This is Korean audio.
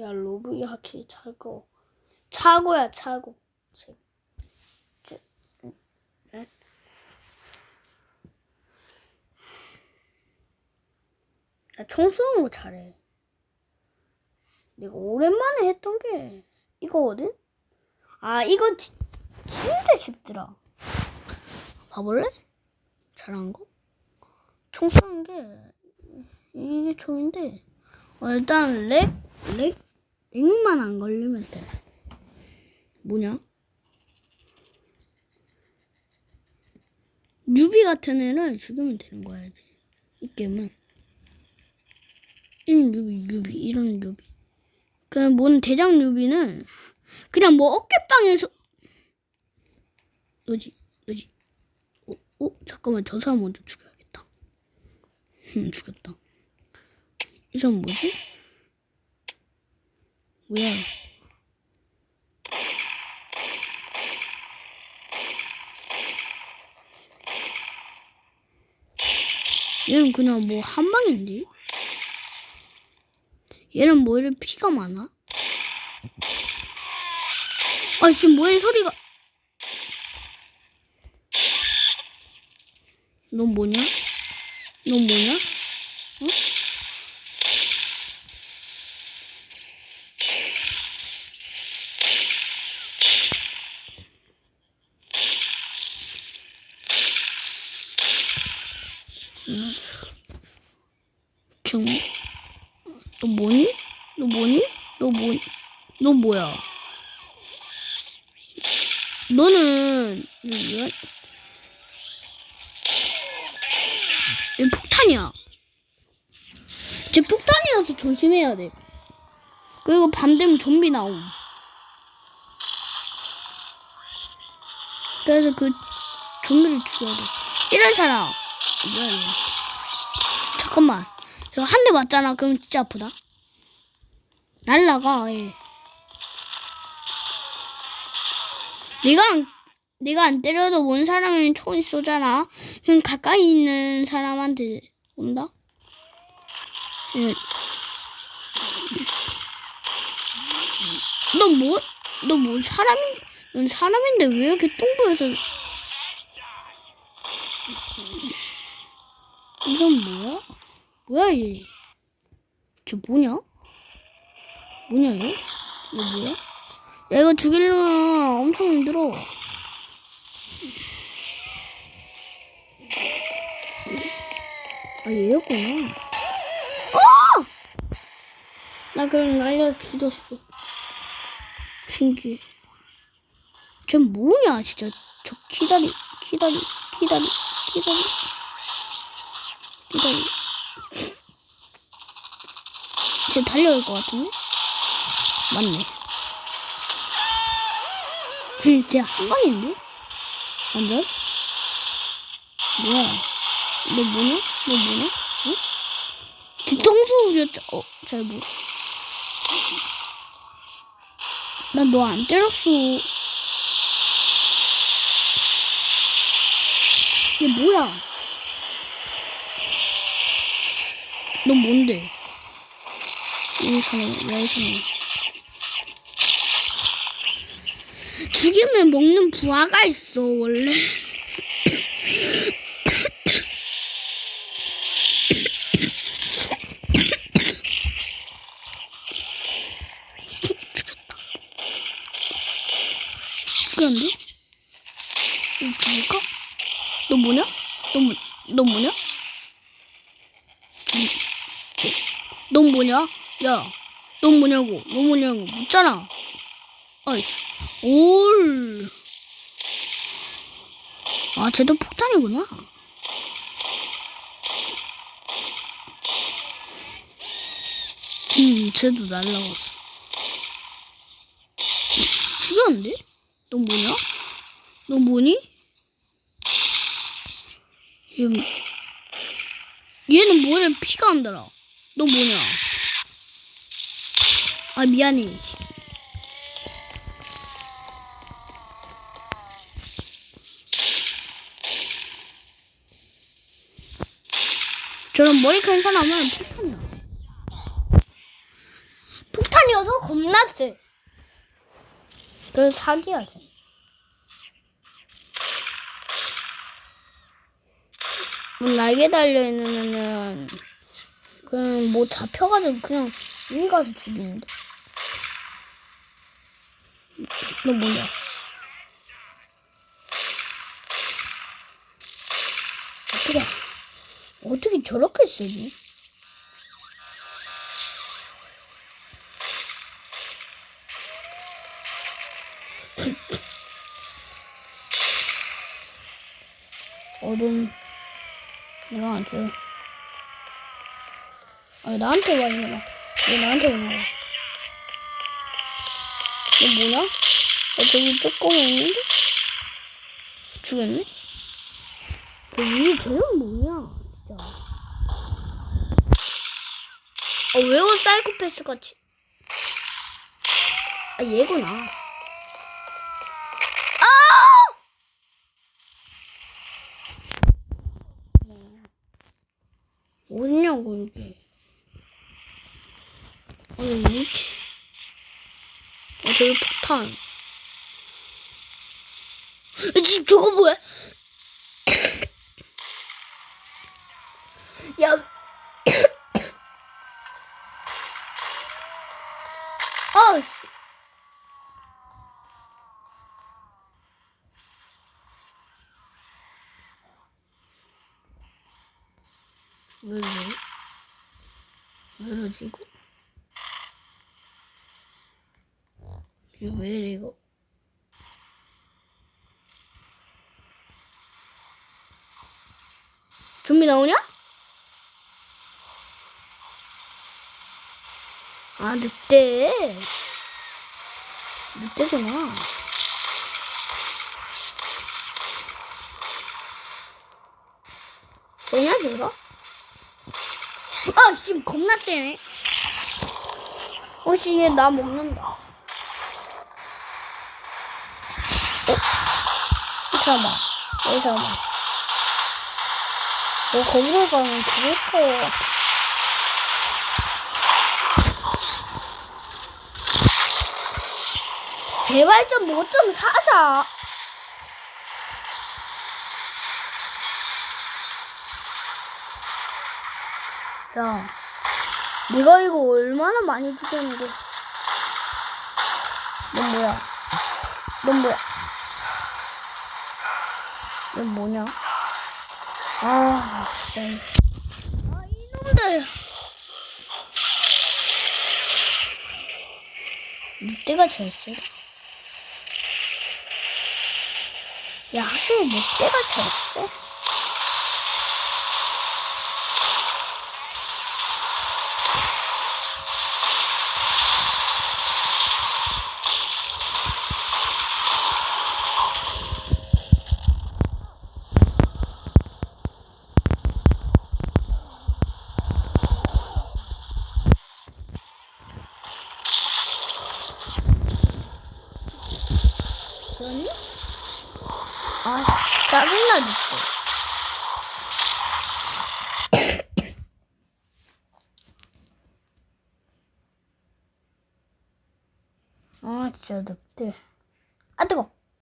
야, 로브이 확실히 차고. 차고야, 차고. 음, 네. 나총 쏘는 거 잘해. 내가 오랜만에 했던 게 이거거든? 아, 이거 지, 진짜 쉽더라. 봐볼래? 잘한 거? 총 쏘는 게 이게 총인데 어, 일단 렉, 렉, 렉만 안 걸리면 돼. 뭐냐? 뉴비 같은 애를 죽이면 되는 거야, 이제. 이 게임은. 이런 뉴비, 뉴비, 이런 뉴비. 그냥 뭔 대장 뉴비는 그냥 뭐 어깨빵에서 너지, 너지. 어, 어, 잠깐만, 저 사람 먼저 죽여야겠다. 흠, 죽였다. 이 사람 뭐지? 뭐야? 얘는 그냥 뭐 한 방인데? 얘는 뭐 이렇게 피가 많아? 아 지금 뭐야 이 소리가? 넌 뭐냐? 넌 뭐냐? 어? 지금 너 뭐니? 너 뭐니? 너 뭐? 너 뭐야? 너는 왜? 얘 폭탄이야. 쟤 폭탄이어서 조심해야 돼. 그리고 밤 되면 좀비 나옴. 그래서 그 좀비를 죽여야 돼. 이런 사람. 뭐야 얘. 잠깐만. 저한대 맞잖아. 그럼 진짜 아프다. 날라가. 얘. 내가 안, 내가 안 때려도 온 사람은 총이 쏘잖아. 그럼 가까이 있는 사람한테 온다. 예. 너 뭐? 너 뭐 사람인? 넌 사람인데 왜 이렇게 똥보여서? 이건 뭐야? 뭐야 얘? 쟤 뭐냐? 뭐냐 얘? 이거 뭐야? 야 이거 죽이려면 엄청 힘들어. 아 얘였구나. 어! 나 그럼 날려 죽였어. 신기해. 쟤 뭐냐 진짜 저 기다리 기다리 기다리 기다리 기다리. 쟤 달려올 것 같은데? 맞네. 진짜 한 방인데? 완전? 뭐야? 너 뭐냐? 너 뭐냐? 어? 뒤통수 우렸자, 어, 잘 뭐. 난너 안 때렸어. 얘 뭐야? 너 뭔데? 이 사람, 야이 사람. 죽이면 먹는 부하가 있어 원래. 죽였는데? 죽일까? 너 뭐냐? 너, 뭐, 너 뭐냐? 넌 뭐냐? 야, 넌 뭐냐고? 너 뭐냐고? 묻잖아. 아이씨. 올. 아, 쟤도 폭탄이구나. 음, 쟤도 날라갔어. 죽였는데? 너 뭐냐? 너 뭐니? 얘, 얘는 뭐래 피가 안 달아. 너 뭐냐? 아, 미안해. 씨. 저런 머리 큰 사람은 폭탄이야. 녀석 겁나 세. 그래서 사기야지. 뭐 날개 달려 있는 그냥 뭐 잡혀가지고 그냥 위에 가서 죽이는데. 너 뭐냐? 어떻게 어떻게 저렇게 쓰니? 어둠 내가 안 써. 아니 나한테 와 이놈아. 왜 나한테 오는 거야? 이거 뭐야? 어, 저기 뚜껑이 있는데? 죽였네? 저 위에 쟤는 뭐야? 진짜. 어, 왜요 사이코패스 같이? 아, 얘구나. 아! 어딨냐고, 이게. 뭐지? 어, 저기 폭탄. 아, 지금 저거 뭐야? 야. 아, 씨. 왜 이래? 왜 이러지, 이거? 이거 왜 이래, 이거? 좀비 나오냐? 아, 늑대. 늑대구나. 세냐, 제가? 아, 씨, 겁나 세네. 어, 씨, 얘나 먹는다. 어? 잠깐만. 왜 잠깐만. 너 거기로 가면 죽을 거야. 제발 좀뭐 좀 사자. 야, 네가 이거 얼마나 많이 죽였는데. 넌 뭐야? 넌 뭐야? 넌 뭐냐? 아, 나 진짜. 아, 이놈들. 늑대가 제일 세다. 야, 확실히 늑대가 제일 세. 그러니? 아, 진짜 짜증나, 늑대. 아, 진짜 늑대.